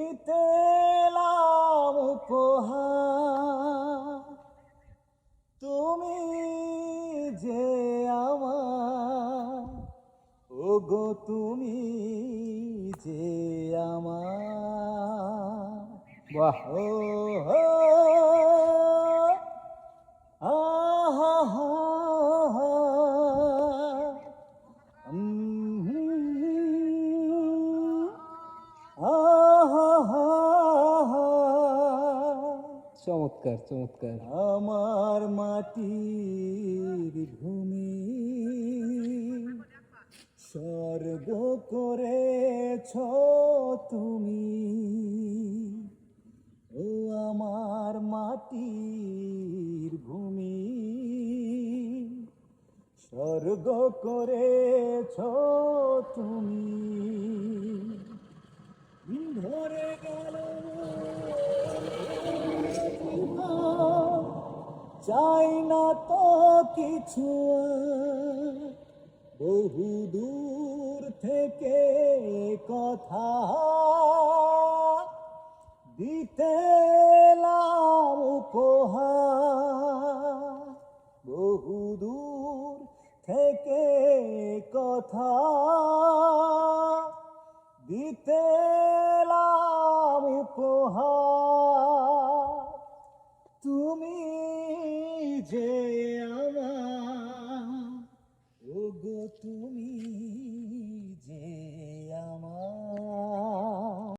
দিতেলাম উপহার। তুমি যে আমার ও গো তুমি যে আমার। বাহ চমৎকার চমৎকার। আমার মাটির ভূমি। স্বর্গ করেছ তুমি। ও আমার মাটির ভূমি। স্বর্গ করেছ তুমি। চাই না তো কিছু। বহু দূর থেকে কথা দিতে উপহার বহু দূর থেকে কথা দিতে যে আমার ওগো তুমি